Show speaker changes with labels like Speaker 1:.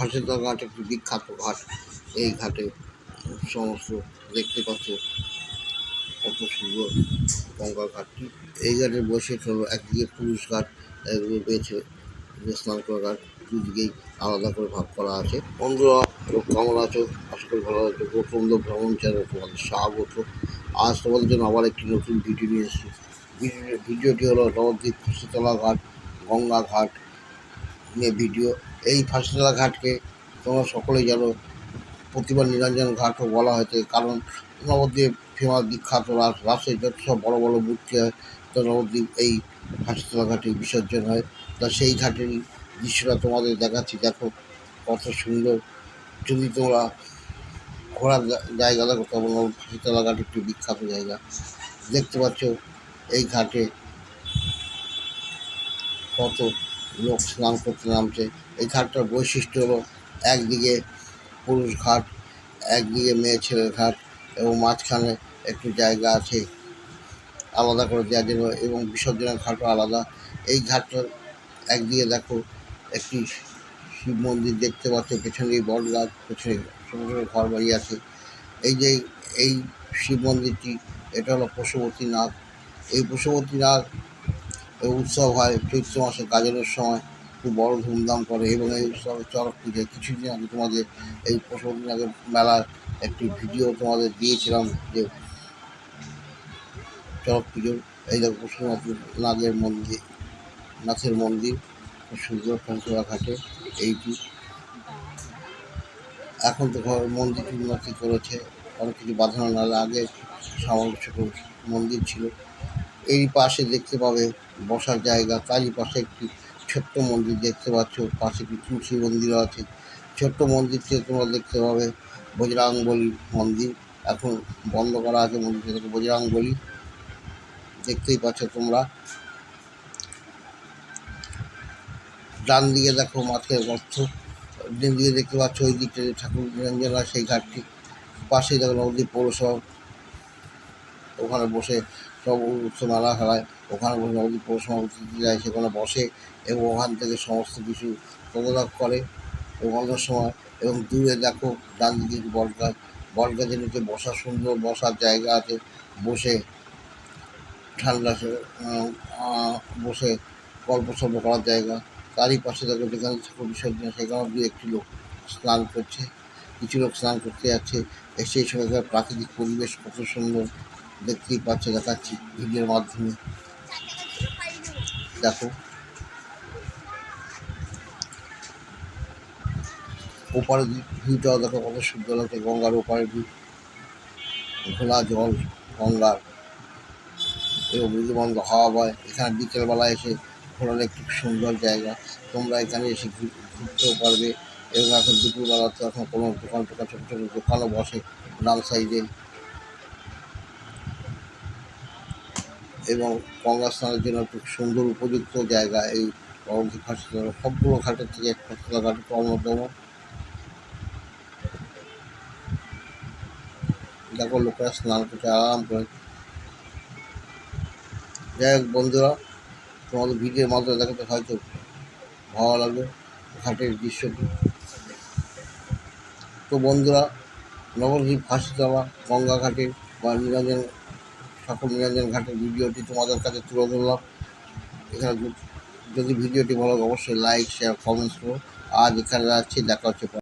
Speaker 1: হাসিদা ঘাট একটি বিখ্যাত ঘাট এই ঘাটে সমস্ত দেখতে পাচ্ছ কত সুন্দর গঙ্গা ঘাটটি এই ঘাটে বসে চলো একদিকে পুরুষ ঘাট এগুলো রয়েছে স্নান করা ঘাট দুদিকেই আলাদা করে ভাগ করা আছে বন্ধুরা কেমন আছো আশা করি ভালো আছো প্রচন্ড ভ্রমণ চ্যানেল তোমাদের স্বাগত আজ তোমাদের জন্য আবার একটি নতুন ভিডিও নিয়ে এসেছি ভিডিওটি হলো নবদ্বীপ শীতলা ঘাট গঙ্গা ঘাট নিয়ে ভিডিও এই ফাঁসিতলা ঘাটকে তোমরা সকলেই জানো প্রতিবার নিরঞ্জন ঘাটও বলা হয়েছে কারণ নবদ্বীপ ফেমাস বিখ্যাত রাস রাসের যত সব বড়ো বড়ো মূর্তি হয় তো নবদ্বীপ এই ফাঁসিতলা ঘাটে বিসর্জন হয় তা সেই ঘাটেরই দৃশ্যটা তোমাদের দেখাচ্ছি দেখো কত সুন্দর যদি তোমরা ঘোরার জায়গা দেখো তখন ফাঁসিতলা ঘাট একটি বিখ্যাত জায়গা দেখতে পাচ্ছ এই ঘাটে কত লোক স্নান করতে নামছে এই ঘাটটার বৈশিষ্ট্য হলো একদিকে পুরুষ ঘাট একদিকে মেয়ে ছেলের ঘাট এবং মাঝখানে একটু জায়গা আছে আলাদা করে দেওয়া জন্য এবং বিসর্জনের ঘাটও আলাদা এই ঘাটটার একদিকে দেখো একটি শিব মন্দির দেখতে পাচ্ছ পেছনে বট গাছ পেছনে ছোটো ছোটো ঘর বাড়ি আছে এই যে এই শিব মন্দিরটি এটা হলো পশুপতিনাথ এই পশুপতিনাথ উৎসব হয় চৈত্র মাসে গাজনের সময় খুব বড় ধুমধাম করে এবং এই উৎসবে চরক পুজো কিছুদিন আগে তোমাদের এই প্রসঙ্গে আগে মেলার একটি ভিডিও তোমাদের দিয়েছিলাম যে চরক পুজোর এই দেখো নাগের মন্দির নাথের মন্দির সুন্দর ফেলতলা ঘাটে এইটি এখন তো ঘর মন্দিরটি উন্নতি করেছে অনেক কিছু বাঁধানো নাহলে আগে সামান্য মন্দির ছিল এই পাশে দেখতে পাবে বসার জায়গা তারই পাশে একটি ছোট্ট মন্দির দেখতে পাচ্ছ পাশে একটি তুলসী মন্দিরও আছে ছোট্ট থেকে তোমরা দেখতে পাবে বজরাঙ্গলি মন্দির এখন বন্ধ করা আছে মন্দির থেকে বজরাঙ্গলি দেখতেই পাচ্ছ তোমরা ডান দিকে দেখো মাঠের গর্থ ডান দিকে দেখতে পাচ্ছ ওই দিকটা ঠাকুর নিরঞ্জনা সেই ঘাটটি পাশেই দেখো নদী পৌরসভা ওখানে বসে সব উৎসব মেলা হয় ওখানে নদী পৌষমাপতিতে যায় সেখানে বসে এবং ওখান থেকে সমস্ত কিছু তদারক করে এবং সময় এবং দূরে দেখো ডান দিকে বটগাছ বটগাছের নিচে বসার সুন্দর বসার জায়গা আছে বসে ঠান্ডা বসে গল্প সল্প করার জায়গা তারই পাশে দেখো যেখানে ঠাকুর বিসর্জন সেখানেও দু একটি লোক স্নান করছে কিছু লোক স্নান করতে যাচ্ছে সেই সময় প্রাকৃতিক পরিবেশ কত সুন্দর দেখতেই পাচ্ছ দেখাচ্ছি ভিডিওর মাধ্যমে দেখো ওপারের ভিউটাও দেখো কত সুন্দর লাগছে গঙ্গার ওপারে ভিউ ঘোলা জল গঙ্গার এবং মৃদুবন্ধ হাওয়া বয় এখানে বিকেলবেলা এসে ঘোরার একটি সুন্দর জায়গা তোমরা এখানে এসে ঘুরতেও পারবে এবং এখন দুপুরবেলা তো এখন কোনো দোকান টোকান ছোটো ছোটো দোকানও বসে নাম সাইডে এবং গঙ্গা স্নানের জন্য খুব সুন্দর উপযুক্ত জায়গা এই অবধি খসড়া সবগুলো ঘাটের থেকে একটা ঘাট অন্যতম দেখো লোকেরা স্নান করতে আরাম করে যাই হোক বন্ধুরা তোমাদের ভিডিওর মাধ্যমে দেখাতে হয়তো ভালো লাগবে ঘাটের দৃশ্যটি তো বন্ধুরা ফাঁসি চলা গঙ্গা ঘাটে বা নিরঞ্জন ঠাকুর নিরঞ্জন ঘাটের ভিডিওটি তোমাদের কাছে তুলে ধরলাম এখানে যদি ভিডিওটি ভালো অবশ্যই লাইক শেয়ার কমেন্টস করো আজ এখানে রাখছি দেখা হচ্ছে